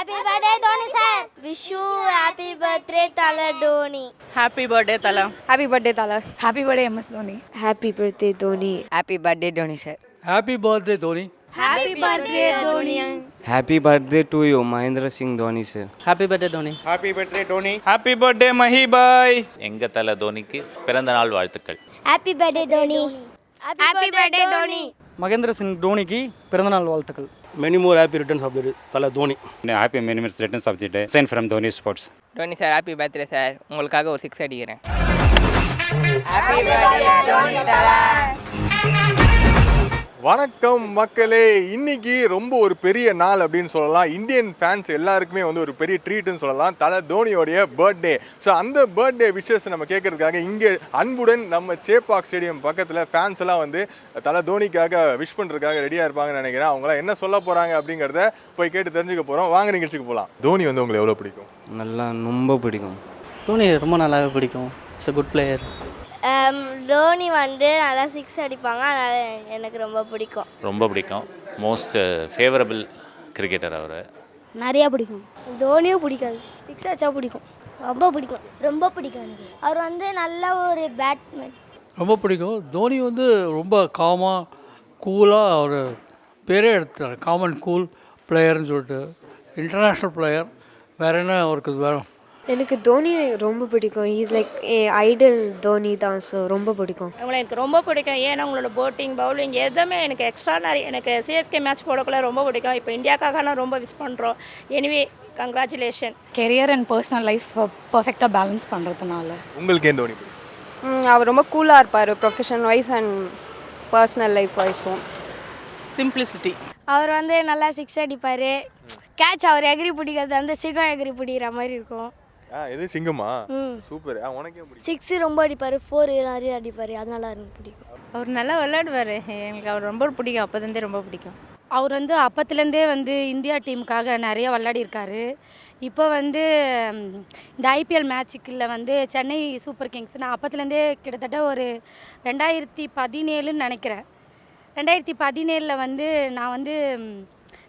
happy birthday Dhoni sir wish you happy birthday தல Dhoni happy birthday தலா happy birthday தலா happy birthday MS Dhoni happy birthday Dhoni happy birthday Dhoni sir happy birthday Dhoni happy birthday Dhoni happy birthday to you Mahendra Singh Dhoni sir happy birthday Dhoni happy birthday Dhoni happy birthday మహీబాయ్ எங்க தல தோனிக்கு பிறந்த நாள் வாழ்த்துக்கள் happy birthday Dhoni happy birthday Dhoni Mahendra Singh தோனிக்கு பிறந்தநாள் வாழ்த்துக்கள் Many more happy returns of the day தலை Dhoni happy many more returns of the day sign from Dhoni sports Dhoni sir happy birthday sir உங்களுக்காக ஒரு six அடிக்கிறேன் வணக்கம் மக்களே. இன்னைக்கு ரொம்ப ஒரு பெரிய நாள் அப்படின்னு சொல்லலாம். இந்தியன் ஃபேன்ஸ் எல்லாருக்குமே வந்து ஒரு பெரிய ட்ரீட்னு சொல்லலாம். தலை தோனியோடைய பர்த்டே ஸோ அந்த பர்த்டே விஷஸ் நம்ம கேட்கறதுக்காக இங்கே அன்புடன் நம்ம சேப்பாக் ஸ்டேடியம் பக்கத்தில் ஃபேன்ஸ் எல்லாம் வந்து தலை தோனிக்காக விஷ் பண்ணுறதுக்காக ரெடியாக இருப்பாங்கன்னு நினைக்கிறேன். அவங்களாம் என்ன சொல்ல போகிறாங்க அப்படிங்கிறத போய் கேட்டு தெரிஞ்சுக்க போகிறோம் வாங்க நிகழ்ச்சிக்கு போகலாம் தோனி வந்து உங்களுக்கு எவ்வளோ பிடிக்கும்? நல்லா ரொம்ப பிடிக்கும். தோனி ரொம்ப நல்லாவே பிடிக்கும். It's a good player Dhoni வந்து நல்லா சிக்ஸ் அடிப்பாங்க. அதனால எனக்கு ரொம்ப பிடிக்கும். ரொம்ப பிடிக்கும். மோஸ்ட் ஃபேவரபிள் கிரிக்கெட்டர் அவர். நிறையா பிடிக்கும். தோனியும் பிடிக்காது. சிக்ஸ் அடிச்சா பிடிக்கும். ரொம்ப பிடிக்கும். ரொம்ப பிடிக்கும் எனக்கு. அவர் வந்து நல்ல ஒரு பேட்மேன் ரொம்ப பிடிக்கும். தோனி வந்து ரொம்ப காமாக கூலாக அவர் பேரே எடுத்தார் காமன் கூல் பிளேயர்னு சொல்லிட்டு. இன்டர்நேஷ்னல் பிளேயர் வேற என்ன அவருக்கு வேணும்? எனக்கு தோனி ரொம்ப பிடிக்கும். இஸ் லைக் ஐடல் தோனி தான் ஸோ ரொம்ப பிடிக்கும். உங்களை எனக்கு ரொம்ப பிடிக்கும். ஏன்னா உங்களோட போட்டிங் பவுலிங் எதுவுமே எனக்கு எக்ஸ்ட்ரானரி எனக்கு சிஎஸ்கே மேட்ச் போடக்குள்ள ரொம்ப பிடிக்கும். இப்போ இந்தியாக்காக நான் ரொம்ப விஷ் பண்ணுறோம் anyway congratulation career and personal life பர்ஃபெக்டாக பேலன்ஸ் பண்ணுறதுனால உங்களுக்கு ஏன் தோனி அவர் ரொம்ப கூலாக இருப்பார் professional wise and personal life வைஸும் சிம்பிளிசிட்டி அவர் வந்து நல்லா சிக்ஸ் அடிப்பார். கேட்ச் அவர் எகிரி பிடிக்கிறது வந்து சிகம் எகிரி பிடிக்கிற மாதிரி இருக்கும். ஆ எது? சிங்கமா சூப்பர். ஆ உனக்கே பிடிக்கும்? சிக்ஸ் ரொம்ப அடிப்பார் ஃபோர் நிறைய அடிப்பார். அதனால எனக்கு பிடிக்கும். அவர் நல்லா விளையாடுவார். எனக்கு அவர் ரொம்ப பிடிக்கும். அப்போதே ரொம்ப பிடிக்கும். அவர் வந்து அப்பத்துலேருந்தே வந்து இந்தியா டீமுக்காக நிறைய விளையாடிருக்காரு இப்போ வந்து இந்த ஐபிஎல் மேட்சுக்குள்ள வந்து சென்னை சூப்பர் கிங்ஸ் நான் அப்பத்துலேருந்தே கிட்டத்தட்ட ஒரு ரெண்டாயிரத்தி பதினேழுன்னு நினைக்கிறேன். ரெண்டாயிரத்தி பதினேழில் வந்து நான் வந்து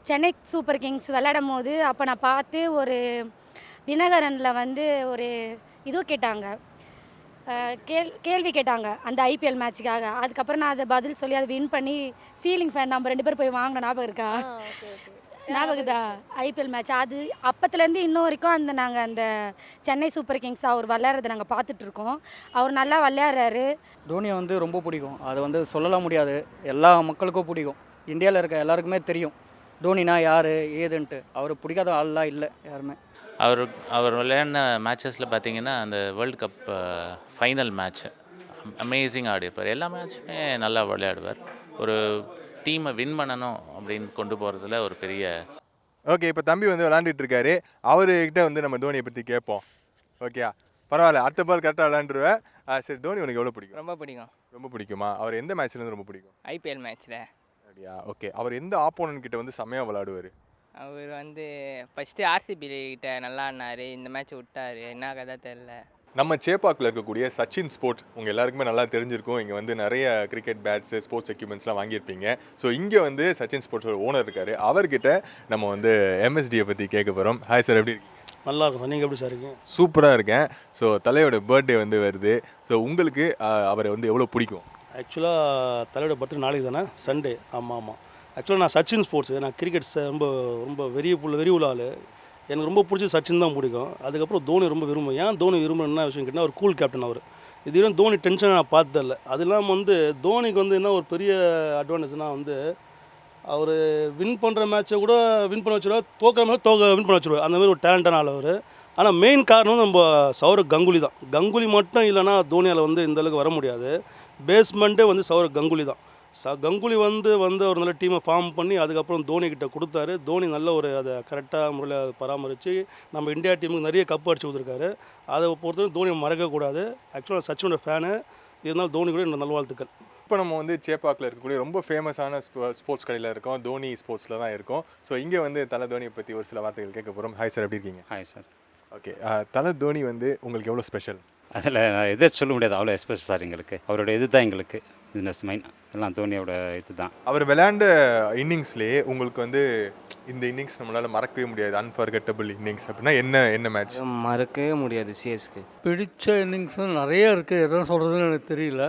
சென்னை சூப்பர் கிங்ஸ் விளையாடும் போது அப்போ நான் பார்த்து ஒரு தினகரனில் வந்து ஒரு இது கேட்டாங்க. கேள் கேள்வி கேட்டாங்க அந்த ஐபிஎல் மேட்சுக்காக. அதுக்கப்புறம் நான் அதை பதில் சொல்லி அதை வின் பண்ணி சீலிங் ஃபேன் நம்ம ரெண்டு பேரும் போய் வாங்கின ஞாபகம் இருக்கா? ஞாபகதா ஐபிஎல் மேட்ச். அது அப்பத்துலேருந்து இன்னும் வரைக்கும் அந்த நாங்கள் அந்த சென்னை சூப்பர் கிங்ஸ் அவர் விளையாடுறதை நாங்கள் பார்த்துட்ருக்கோம் அவர் நல்லா விளையாடுறாரு. தோனியை வந்து ரொம்ப பிடிக்கும். அது வந்து சொல்லலாம் முடியாது. எல்லா மக்களுக்கும் பிடிக்கும். இந்தியாவில் இருக்க எல்லாருக்குமே தெரியும். தோனினா யார் ஏதுன்ட்டு. அவர் பிடிக்காத ஆள்லாம் இல்லை யாருமே. அவர் அவர் விளையாடின மேட்சஸில் பார்த்தீங்கன்னா அந்த world cup final match amazing ஆடிருப்பார் எல்லா மேட்சுமே நல்லா விளையாடுவார். ஒரு டீமை வின் பண்ணணும் அப்படின்னு கொண்டு போகிறதுல ஒரு பெரிய ஓகே இப்போ தம்பி வந்து விளாண்டுட்டு இருக்காரு. அவர்கிட்ட வந்து நம்ம தோனியை பற்றி கேட்போம். ஓகேயா பரவாயில்ல. அடுத்த பால் கரெக்டாக விளாண்டுருவேன் ஆ, சரி தோனி உனக்கு எவ்வளோ பிடிக்கும்? ரொம்ப பிடிக்கும். ரொம்ப பிடிக்குமா? அவர் எந்த மேட்ச்லேருந்து ரொம்ப பிடிக்கும்? ஐபிஎல் மேட்ச்சில் அப்படியா? ஓகே அவர் எந்த ஆப்போனன்ட் கிட்ட வந்து செம்மையாக விளாடுவார் அவர் வந்து ஃபஸ்ட்டு ஆர்சிபி கிட்ட நல்லா ஆடினாரு இந்த மேட்ச் விட்டாரு. என்ன கதை தெரில நம்ம சேப்பாக்கில் இருக்கக்கூடிய சச்சின் ஸ்போர்ட்ஸ் உங்கள் எல்லாருக்குமே நல்லா தெரிஞ்சிருக்கும். இங்கே வந்து நிறைய கிரிக்கெட் பேட்ஸு ஸ்போர்ட்ஸ் எக்யூப்மெண்ட்ஸ்லாம் வாங்கியிருப்பீங்க. ஸோ இங்கே வந்து சச்சின் ஸ்போர்ட்ஸோட ஓனர் இருக்கார். அவர்கிட்ட நம்ம வந்து எம்எஸ்டியை பற்றி கேட்க போகிறோம் ஹாய் சார் எப்படி இருக்கீங்க? நல்லா இருக்கும் சார் நீங்கள் எப்படி சார் இருக்கீங்க? சூப்பராக இருக்கேன். ஸோ தலையோட பர்த்டே வந்து வருது. ஸோ உங்களுக்கு அவரை வந்து எவ்வளோ பிடிக்கும்? ஆக்சுவலாக தலையோட பர்த்டே நாளைக்கு தானே சண்டே ஆமாம் ஆமாம் ஆக்சுவலாக நான் சச்சின் ஸ்போர்ட்ஸ் நான் கிரிக்கெட் ரொம்ப ரொம்ப வெறிய புள்ள வெறி உள்ள ஆள். எனக்கு ரொம்ப பிடிச்சது சச்சின் தான் பிடிக்கும். அதுக்கப்புறம் தோனி ரொம்ப விரும்புவேன். ஏன் தோனி விரும்புறேன்? என்ன விஷயம் கேட்டால் அவர் கூல் கேப்டன் அவர். இது தோனி டென்ஷன் நான் பார்த்ததில்ல. அது இல்லாமல் வந்து தோனிக்கு வந்து என்ன ஒரு பெரிய அட்வான்டேஜ்னால் வந்து அவர் வின் பண்ணுற மேட்ச்சை கூட வின் பண்ண வச்சிருவார். தோக்கிற மாதிரி தோக்க வின் பண்ண வச்சிருவார். அந்த மாதிரி ஒரு டேலண்டான ஆள் அவர். ஆனால் மெயின் காரணம் நம்ம சௌரவ் கங்குலி தான். கங்குலி மட்டும் இல்லைன்னா தோனியால் வந்து இந்தளவுக்கு வர முடியாது. பேஸ்மெண்ட்டே வந்து சௌரவ் கங்குலி தான். ச கங்குலி வந்து வந்து ஒரு நல்ல டீமை ஃபார்ம் பண்ணி அதுக்கப்புறம் தோனி கிட்ட கொடுத்தாரு. தோனி நல்ல ஒரு அதை கரெக்டாக முறையில் பராமரித்து நம்ம இந்தியா டீமுக்கு நிறைய கப் அடிச்சு கொடுத்துருக்காரு. அதை பொறுத்தவரை தோனியை மறக்கக்கூடாது ஆக்சுவலாக சச்சினோட ஃபேனு இருந்தாலும் தோனி கூட என்னோட நல்வாழ்த்துக்கள். இப்போ நம்ம வந்து சேப்பாக்கில் இருக்கக்கூடிய ரொம்ப ஃபேமஸான ஸ்போர்ட்ஸ் கடையில் இருக்கோம். தோனி ஸ்போர்ட்ஸில் தான் இருக்கோம். ஸோ இங்கே வந்து தலை தோனியை பற்றி ஒரு சில வார்த்தைகள் கேட்க போகிறோம் ஹாய் சார் எப்படி இருக்கீங்க? ஹாய் சார் ஓகே தலை தோனி வந்து உங்களுக்கு எவ்வளோ ஸ்பெஷல் அதில் எதை சொல்ல முடியாது. அவ்வளோ எஸ்பெஷல் சார் எங்களுக்கு. அவரோட இது தான் எங்களுக்கு. பிஸ்னஸ் மைன் எல்லாம் தோனியோட இது தான் அவர் விளையாண்ட இன்னிங்ஸ்லேயே உங்களுக்கு வந்து இந்த இன்னிங்ஸ் நம்மளால மறக்கவே முடியாது. அன்ஃபர்கட்டபிள் இன்னிங்ஸ் அப்படின்னா என்ன என்ன மேட்ச் மறக்கவே முடியாது சிஎஸ்க்கு பிடிச்ச இன்னிங்ஸும் நிறைய இருக்குது எதை சொல்கிறதுன்னு எனக்கு தெரியல.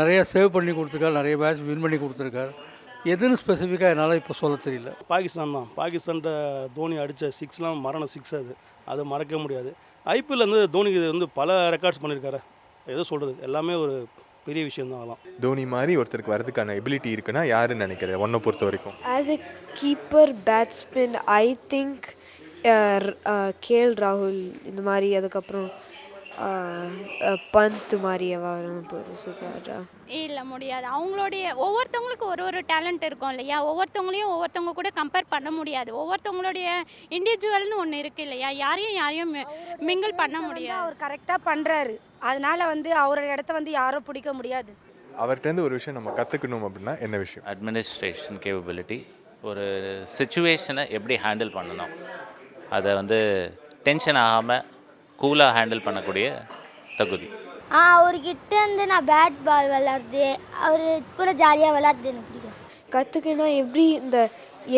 நிறைய சேவ் பண்ணி கொடுத்துருக்காரு. நிறைய மேட்ச் வின் பண்ணி கொடுத்துருக்காரு. எதுன்னு ஸ்பெசிஃபிக்காக என்னால் இப்போ சொல்ல தெரியல. பாகிஸ்தான் தான். பாகிஸ்தான்கிட்ட தோனி அடித்த சிக்ஸ்லாம் மரண சிக்ஸ் அது. அதை மறக்க முடியாது. ஐபிஎல் வந்து தோனி வந்து பல ரெக்கார்ட்ஸ் பண்ணியிருக்காரு எதோ சொல்கிறது எல்லாமே ஒரு பெரிய விஷயம் தான் அதெல்லாம். தோனி மாதிரி ஒருத்தருக்கு வரதுக்கான எபிலிட்டி இருக்குன்னா யாருன்னு நினைக்கிறேன் ஒன்றை பொறுத்த வரைக்கும் as a keeper batsman I think KL ராகுல் இந்த மாதிரி அதுக்கப்புறம் uh, uh, பந்த் மாதிரி வரும் சூப்பராக இல்லை முடியாது. அவங்களுடைய ஒவ்வொருத்தவங்களுக்கு ஒரு ஒரு டேலண்ட் இருக்கும் இல்லையா? ஒவ்வொருத்தவங்களையும் ஒவ்வொருத்தவங்க கூட கம்பேர் பண்ண முடியாது. ஒவ்வொருத்தவங்களுடைய இண்டிவிஜுவல்னு ஒன்று இருக்குது இல்லையா? யாரையும் யாரையும் மிங்கிள் பண்ண முடியாது. அவர் கரெக்டாக பண்ணுறாரு அதனால வந்து அவரோட இடத்த வந்து யாரும் பிடிக்க முடியாது. அவர்கிட்டருந்து ஒரு விஷயம் நம்ம கற்றுக்கணும் அப்படின்னா என்ன விஷயம்? அட்மினிஸ்ட்ரேஷன் கேப்பபிலிட்டி ஒரு சுச்சுவேஷனை எப்படி ஹேண்டில் பண்ணணும்? அதை வந்து டென்ஷன் ஆகாமல் கூலாக ஹேண்டில் பண்ணக்கூடிய தகுதி. ஆ அவர்கிட்ட இருந்து நான் பேட் பால் விளாட்றது அவர் கூட ஜாலியாக விளாட்றது எனக்கு பிடிக்கும். கற்றுக்கினா எப்படி இந்த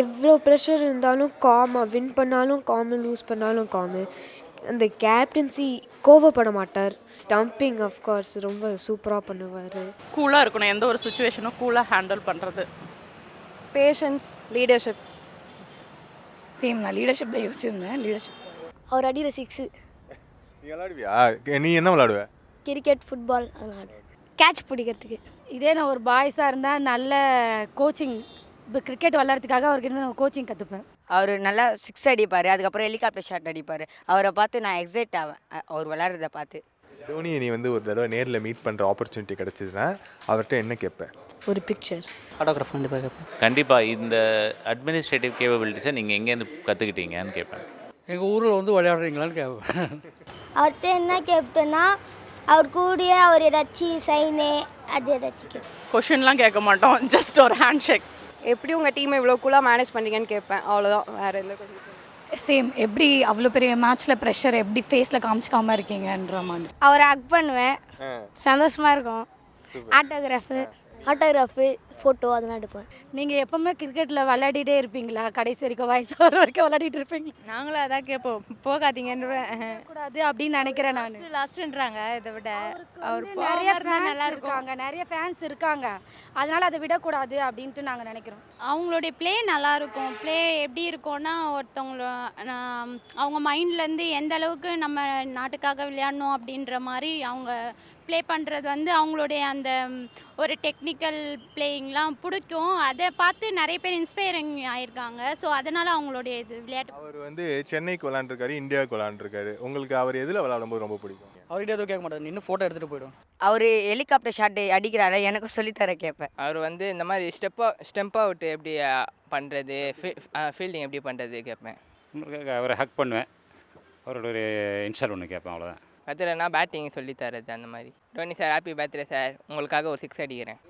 எவ்வளோ ப்ரெஷர் இருந்தாலும் காமா வின் பண்ணாலும் காமு லூஸ் பண்ணாலும் காமு அந்த கேப்டன்சி கோவப்பட மாட்டார். ஸ்டம்பிங் அஃப்கோர்ஸ் ரொம்ப சூப்பராக பண்ணுவார். கூலாக இருக்கணும். எந்த ஒரு சுச்சுவேஷனும் கூலாக ஹேண்டில் பண்ணுறது பேஷன்ஸ் லீடர்ஷிப் சேம் நான் லீடர்ஷிப் தான் யோசிச்சிருந்தேன். லீடர்ஷிப் அவர் அடிக்கிற சிக்ஸு நீ விளாடுவியா நீ என்ன விளாடுவ கிரிக்கெட் ஃபுட்பால் அதெல்லாம் கேட்ச் பிடிக்கிறதுக்கு. இதே நான் ஒரு பாய்ஸாக இருந்தால் நல்ல கோச்சிங் இப்போ கிரிக்கெட் விளாட்றதுக்காக அவர்கிட்ட நான் கோச்சிங் கற்றுப்பேன் அவர் நல்லா சிக்ஸ் அடிப்பார் அதுக்கப்புறம் ஹெலிகாப்டர் ஷாட் அடிப்பார். அவரை பார்த்து நான் எக்ஸைட் ஆவேன். அவர் விளையாடுறத பார்த்து. தோனியை நீ வந்து ஒரு தடவை நேரில் மீட் பண்ணுற ஆப்பர்ச்சுனிட்டி கிடச்சிதுன்னா அவர்கிட்ட என்ன கேட்பேன் ஒரு பிக்சர் ஆட்டோகிராஃப் கண்டிப்பாக கேட்பேன் கண்டிப்பாக இந்த அட்மினிஸ்ட்ரேட்டிவ் கேப்பபிலிட்டிஸை நீங்கள் எங்கேருந்து கற்றுக்கிட்டீங்கன்னு கேட்பேன். எங்கள் ஊரில் வந்து விளையாடுறீங்களான்னு கேட்பேன் அவர்கிட்ட என்ன கேப்டனா அவர் கூடயே அவர் ஏதாச்சும் சைனு அது ஏதாச்சும் கேட்பேன் கொஷின்லாம் கேட்க மாட்டோம் ஜஸ்ட் ஒரு ஹேண்ட் ஷேக் எப்படி உங்கள் டீமை இவ்வளோ கூலாக மேனேஜ் பண்ணுறீங்கன்னு கேட்பேன் அவ்வளோதான் வேறு எந்த சேம் எப்படி அவ்வளோ பெரிய மேட்ச்சில் ப்ரெஷர் எப்படி ஃபேஸில் காமிச்சிக்காம இருக்கீங்கன்ற மாதிரி. அவரை ஹக் பண்ணுவேன். சந்தோஷமாக இருக்கும். ஆட்டோகிராஃபு ஆட்டோகிராஃபு ஃபோட்டோ அதெல்லாம் எடுப்பேன். நீங்கள் எப்பவுமே கிரிக்கெட்டில் விளையாடிட்டே இருப்பீங்களா? கடைசி வரைக்கும் வயசு வர வரைக்கும் விளையாடிட்டு இருப்பீங்க. நாங்களும் அதான் கேட்போம். போகாதீங்கன்ற கூடாது அப்படின்னு நினைக்கிறேன் நான். லாஸ்ட்ன்றாங்க இதை விட. அவர் நிறைய ஃபேன்ஸ் இருக்காங்க நிறைய ஃபேன்ஸ் இருக்காங்க. அதனால அதை விடக்கூடாது அப்படின்ட்டு நாங்கள் நினைக்கிறோம். அவங்களுடைய ப்ளே நல்லா இருக்கும். ப்ளே எப்படி இருக்கும்னா ஒருத்தவங்கள நான் அவங்க மைண்ட்லேருந்து எந்த அளவுக்கு நம்ம நாட்டுக்காக விளையாடணும் அப்படின்ற மாதிரி அவங்க ப்ளே பண்ணுறது வந்து அவங்களுடைய அந்த ஒரு டெக்னிக்கல் பிளேயிங்லாம் பிடிக்கும். அதை பார்த்து நிறைய பேர் இன்ஸ்பைரிங் ஆயிருக்காங்க. ஸோ அதனால் அவங்களுடைய இது விளையாட்டு அவர் வந்து சென்னைக்கு விளாண்டுருக்காரு இந்தியாவுக்கு விளாண்டுருக்காரு உங்களுக்கு அவர் எதில் விளாடும்போது ரொம்ப பிடிக்கும்? அவர்கிட்ட எதுவும் கேட்க மாட்டார். நின்று ஃபோட்டோ எடுத்துகிட்டு போயிடும். அவர் ஹெலிகாப்டர் ஷாட் அடிக்கிறாரு? எனக்கு சொல்லித்தர கேட்பேன் அவர் வந்து இந்த மாதிரி ஸ்டெப்பா ஸ்டெப் அவுட் எப்படி பண்ணுறது ஃபீல்டிங் எப்படி பண்ணுறது கேட்பேன் அவரை ஹக் பண்ணுவேன். அவரோட ஒரு இன்ஸ்டால் ஒன்று கேட்பேன் அவ்வளோதான் கத்துறேன்னா பேட்டிங் சொல்லி தரது அந்த மாதிரி. Dhoni sir happy birthday sir உங்களுக்காக ஒரு சிக்ஸ் அடிக்கிறேன்.